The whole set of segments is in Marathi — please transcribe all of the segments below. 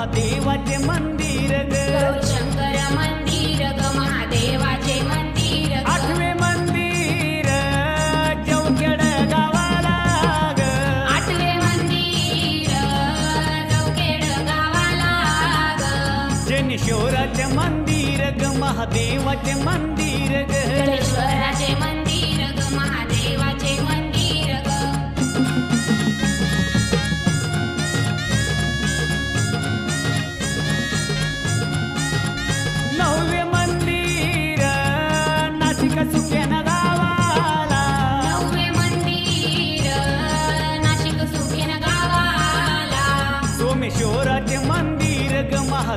महादेवाचे मंदिर ग. शंकर मंदिर ग महादेवाचे मंदिर आठवे मंदिर चौकेड गावाला आठवे मंदिर चौकेड गावाला ग. मंदिर ग महादेवाचे मंदिर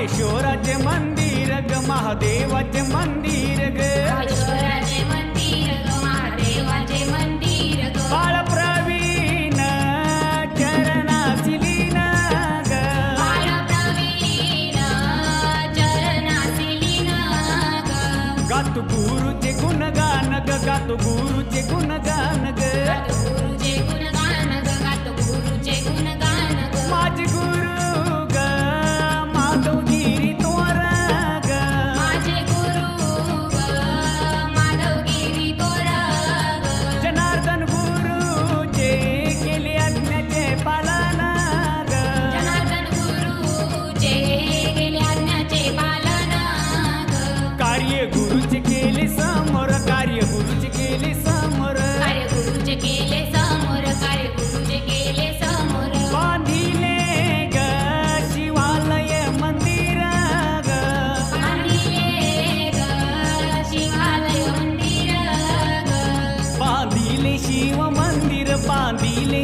रामेश्वराचे मंदिर ग महादेवाचे मंदिर ग.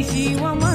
希望